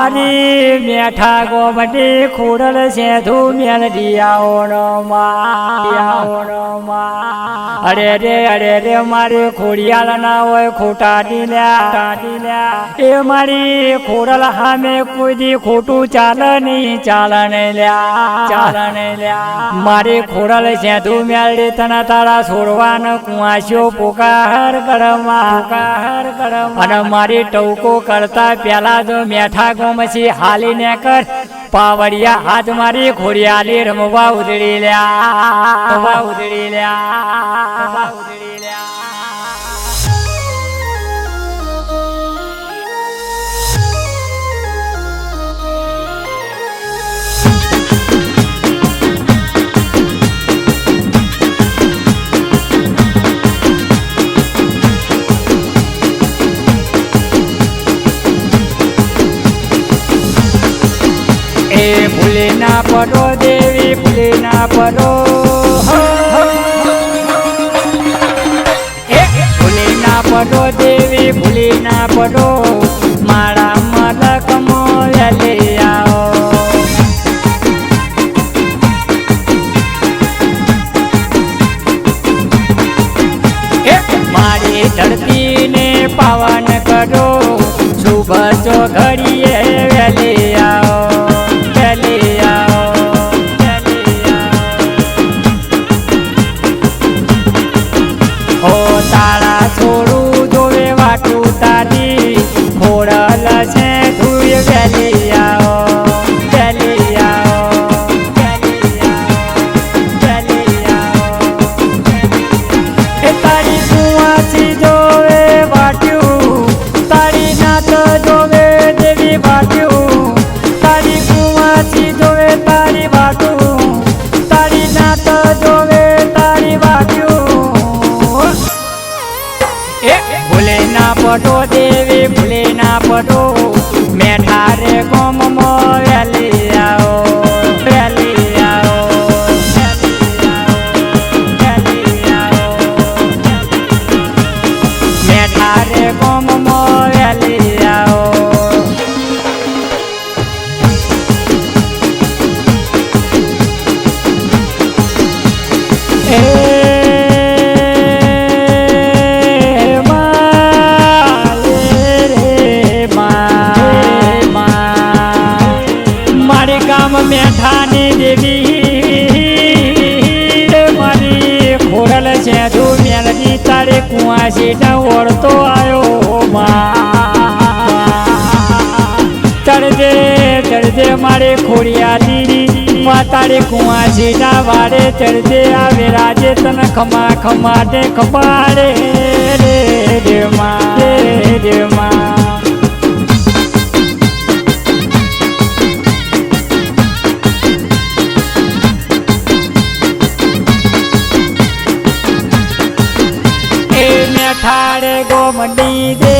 મારી મેઠા ગોમટી ખોડલ સેધુ મેલડિયાઓનો માં. અરે રે અરે રે, મારી ખોડિયાલ ના હોય ખોટા ડીલ્યા એ મારી ખોડલ સામે કોઈ ખોટું ચાલે નહીં ચાલન લ્યા ચાલન લ્યા મારી ખોડલ સેધુ મેલડી તને તારા છોડવાનો કુવાસ્યો પોકાર કરમાં. પોકાર કરમ. અને મારી ટવકો કરતા પેલા જો મેઠા ગોમસી કર. પાવડિયા હાથ મારી ખોડિયાલી રમવા ઉતરી લ્યા. રમવા લ્યા. રમવા લ્યા. ના પડો દેવી ભૂલી ના પડો ભૂલી ના પડો દેવી ભૂલી ના પડો. મારા મલક લઈ આવો. મારી ધરતીને પાવન તારે કુવાસી ના ઓળતો આવ્યો ચડજે ચડજે મારે ખોડિયાલી માતાડી કુવાસી ના વાડે ચડજે આવે રાજે તને ખમા ખમા ને ખમાડે રે રે, માં રે રે, માં. મેઠાડે ગોમડી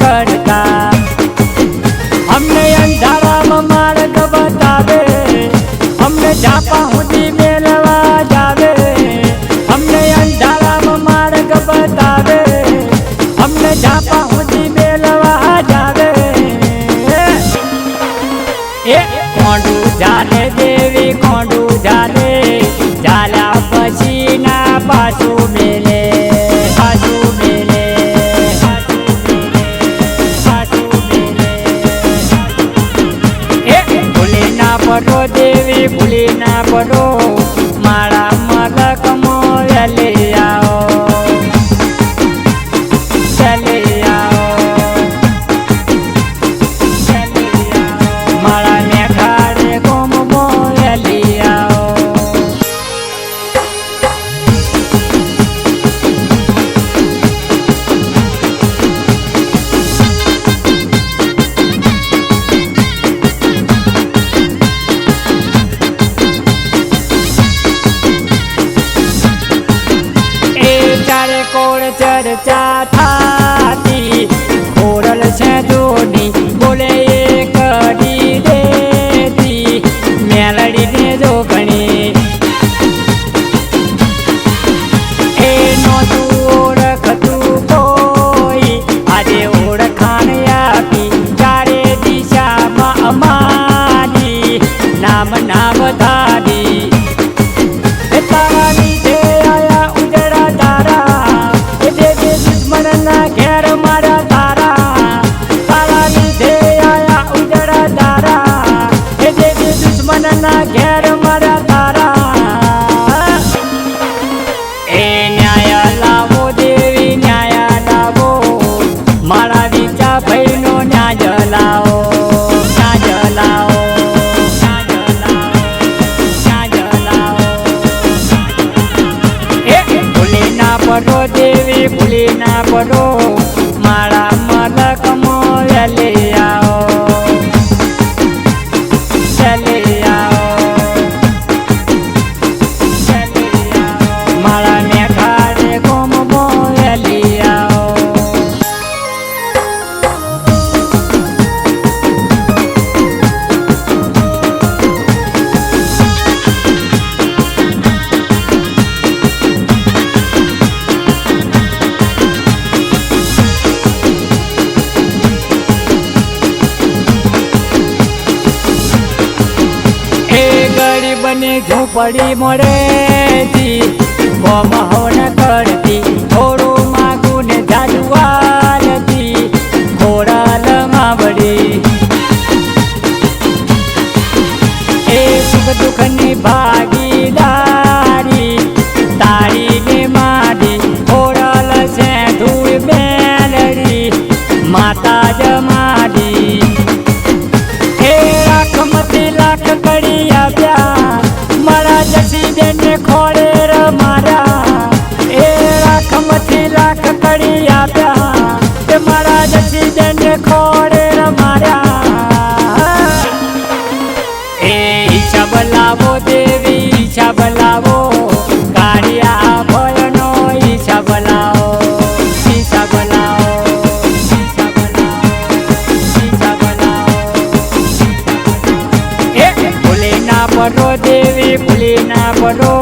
કરતા અમને અંધારામાં માર્ગ બતાવે. અમને જાપા સુધી મેળવા જાવે. અમને અંધારામાં માર્ગ બતાવે. અમને જાપા સુધી મેળવા જાવે. એ કોણ જાણે દેવી નામ તારી પડી મળે મહોન કરતી, થોડું માગું ને જાજુવાલતી ખોરાલ માવડી. એ સુખ દુઃખની ભાઈ ને ખોડે રમાડ્યા. એ ઈચ્છા બલાવો દેવી, ઈચ્છા બલાવો. કાઢ્યા ભોળનો ઈચ્છા બલાવો. ઈચ્છા બલાવો ભોલેના પરો દેવી ભોલેના પરો